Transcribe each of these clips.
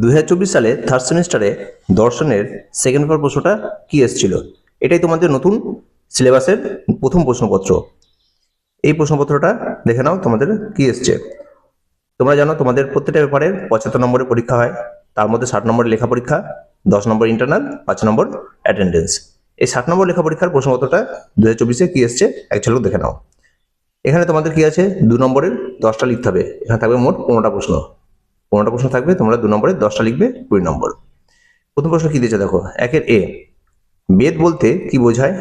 দুই হাজার চব্বিশ সালে থার্ড সেমিস্টারে দর্শনের সেকেন্ড পেপার প্রশ্নটা কি এসেছিল? এটাই তোমাদের নতুন সিলেবাসের প্রথম প্রশ্নপত্র। এই প্রশ্নপত্রটা দেখে নাও তোমাদের কি এসছে। তোমরা জানো তোমাদের প্রত্যেকটা পেপারের পঁচাত্তর নম্বরের পরীক্ষা হয়, তার মধ্যে ষাট নম্বরের লেখা পরীক্ষা, দশ নম্বর ইন্টারনাল পাঁচ নম্বর অ্যাটেন্ডেন্স এই ষাট নম্বর লেখা পরীক্ষার প্রশ্নপত্রটা দু হাজার চব্বিশে কি এসছে এক ঝলক দেখে নাও। এখানে তোমাদের কি আছে? দু নম্বরের দশটা লিখতে হবে। এখানে থাকবে মোট পনেরোটা প্রশ্ন। পনেরোটা প্রশ্ন থাকবে, তোমরা দু নম্বরে দশটা লিখবে, কুড়ি নম্বর। প্রথম প্রশ্ন কি দিয়েছে দেখো, একের এ, বেদ বলতে কি বোঝায়?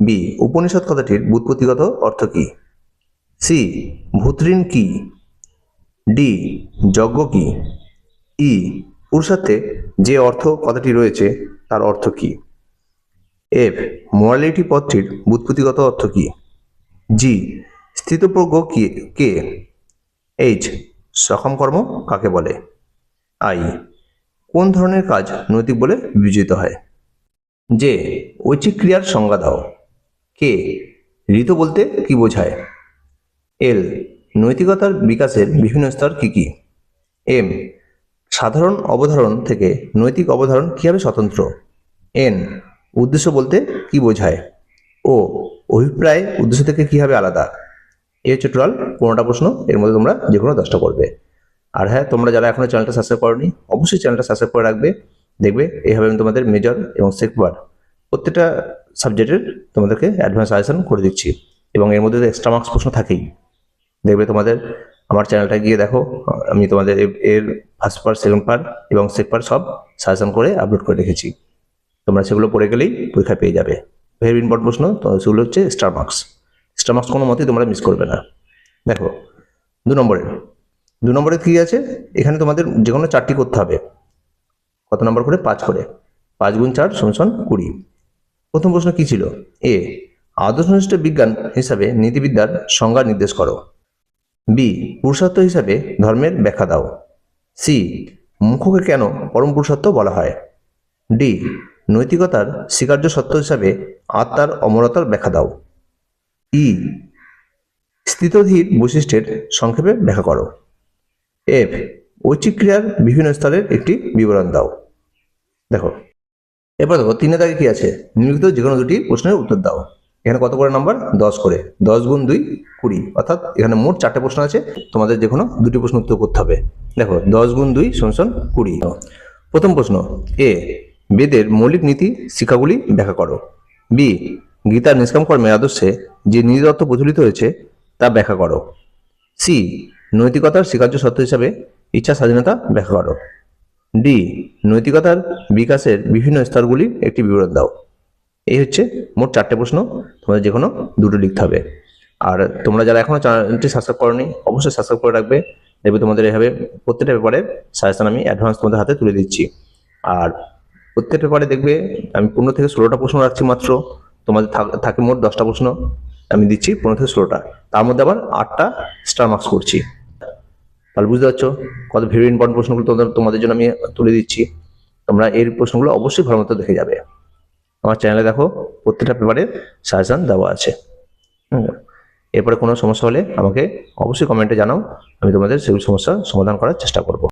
বি, উপনিষদ কথাটির বুৎপত্তিগত অর্থ কি? সি ভূতঋণ কি? ডি, যজ্ঞ কি? ই, পুরুষার্থে যে অর্থ কথাটি রয়েছে, তার অর্থ কি? এফ মোরালিটি পথটির বুৎপত্তিগত অর্থ কি? জি, স্থিতপ্রজ্ঞ কি? কে? এইচ সক্ষম কর্ম কাকে বলে? আই, কোন ধরনের কাজ নৈতিক বলে বিবেচিত হয়? যে ঐচ্ছিক ক্রিয়ার সংজ্ঞা দাও। কে, ঋতু বলতে কি বোঝায়? এল, নৈতিকতার বিকাশের বিভিন্ন স্তর কি কি? এম, সাধারণ অবধারণ থেকে নৈতিক অবধারণ কীভাবে স্বতন্ত্র? এন, উদ্দেশ্য বলতে কি বোঝায়? ও, অভিপ্রায় উদ্দেশ্য থেকে কীভাবে আলাদা? এই হচ্ছে টোটাল পনেরোটা প্রশ্ন, এর মধ্যে তোমরা যে কোনো দশটা করবে আর হ্যাঁ তোমরা যারা এখনও চ্যানেলটা সাবস্ক্রাইব করনি, অবশ্যই চ্যানেলটা সাবস্ক্রাইব করে রাখবে। দেখবে এইভাবে আমি তোমাদের মেজর এবং সেকবার প্রত্যেকটা সাবজেক্টের তোমাদেরকে অ্যাডভান্স সাজেশন করে দিচ্ছি। এবং এর মধ্যে এক্সট্রা মার্কস প্রশ্ন থাকেই। দেখবে তোমাদের, আমার চ্যানেলটা গিয়ে দেখো, আমি তোমাদের এর- এর ফার্স্ট পার্ট সেকেন্ড পার্ট এবং সেক পার্ট সব সাজেশন করে আপলোড করে রেখেছি। তোমরা সেগুলো পড়ে গেলেই পরীক্ষা পেয়ে যাবে। ভেরি ইম্পর্টেন্ট প্রশ্ন, তো সেগুলো হচ্ছে স্টার মার্কস স্টার মার্কস কোনো মতেই তোমরা মিস করবে না। দেখো, দু নম্বরে। দু নম্বরে কী আছে? এখানে তোমাদের যে কোনো চারটি করতে হবে। কত নম্বর করে? পাঁচ করে। পাঁচ গুণ চার সমান কুড়ি। প্রথম প্রশ্ন কি ছিল? এ, আদর্শনিষ্ঠ বিজ্ঞান হিসাবে নীতিবিদ্যার সংজ্ঞা নির্দেশ করো। বি, পুরুষার্থ হিসাবে ধর্মের ব্যাখ্যা দাও। সি, মুখকে কেন পরম পুরুষত্ব বলা হয়? ডি, নৈতিকতার স্বীকার্য সত্য হিসাবে আত্মার অমরতার ব্যাখ্যা দাও। ই স্থিতধীর বৈশিষ্ট্যের সংক্ষেপে ব্যাখ্যা করো। এফ ঐচ্ছিক ক্রিয়ার বিভিন্ন স্তরের একটি বিবরণ দাও। দেখো, এরপর দেখো তিনে দাগে কি আছে? নিম্নলিখিত যে কোনো দুটি প্রশ্নের উত্তর দাও। এখানে কত করে নাম্বার? দশ করে। দশ গুণ দুই, কুড়ি। অর্থাৎ এখানে মোট চারটে প্রশ্ন আছে, তোমাদের যে কোনো দুটি প্রশ্ন উত্তর করতে হবে। দেখো, দশ গুণ দুই সমান কুড়ি। প্রথম প্রশ্ন, এ, বেদের মৌলিক নীতি শিক্ষাগুলি ব্যাখ্যা করো। বি গীতার নিষ্কাম কর্মের আদর্শে যে নীতি তত্ত্ব প্রচলিত হয়েছে, তা ব্যাখ্যা করো। সি নৈতিকতার স্বীকার্য সত্য হিসাবে ইচ্ছা স্বাধীনতা ব্যাখ্যা করো। ডি নৈতিকতার বিকাশের বিভিন্ন স্তরগুলির একটি বিবরণ দাও। এই হচ্ছে মোট চারটে প্রশ্ন, তোমাদের যে কোনো দুটো লিখতে হবে। আর তোমরা যারা এখনও চ্যানেলটি সাবস্ক্রাইব করনি, অবশ্যই সাবস্ক্রাইব করে রাখবে। দেখবে তোমাদের এভাবে প্রত্যেকটা পেপারে সাজেশন আমি অ্যাডভান্স তোমাদের হাতে তুলে দিচ্ছি। আর প্রত্যেক পেপারে দেখবে আমি পনেরো থেকে ষোলোটা প্রশ্ন রাখছি মাত্র। তোমাদের থাক- মোট দশটা প্রশ্ন। আমি দিচ্ছি পনেরো থেকে ষোলোটা। তার মধ্যে আবার আটটা স্টার মার্কস করছি। তাহলে বুঝতে পারছ কত ভেরি ইম্পর্টেন্ট প্রশ্নগুলো তোমাদের তোমাদের জন্য আমি তুলে দিচ্ছি। তোমরা এর প্রশ্নগুলো অবশ্যই ভালো মতো দেখে যাবে। আমার চ্যানেলে দেখো, প্রত্যেকটা পেপারে সাজেশন দেওয়া আছে। এরপরে কোনো সমস্যা হলে আমাকে অবশ্যই কমেন্টে জানাও। আমি তোমাদের সেগুলো সমস্যার সমাধান করার চেষ্টা করব।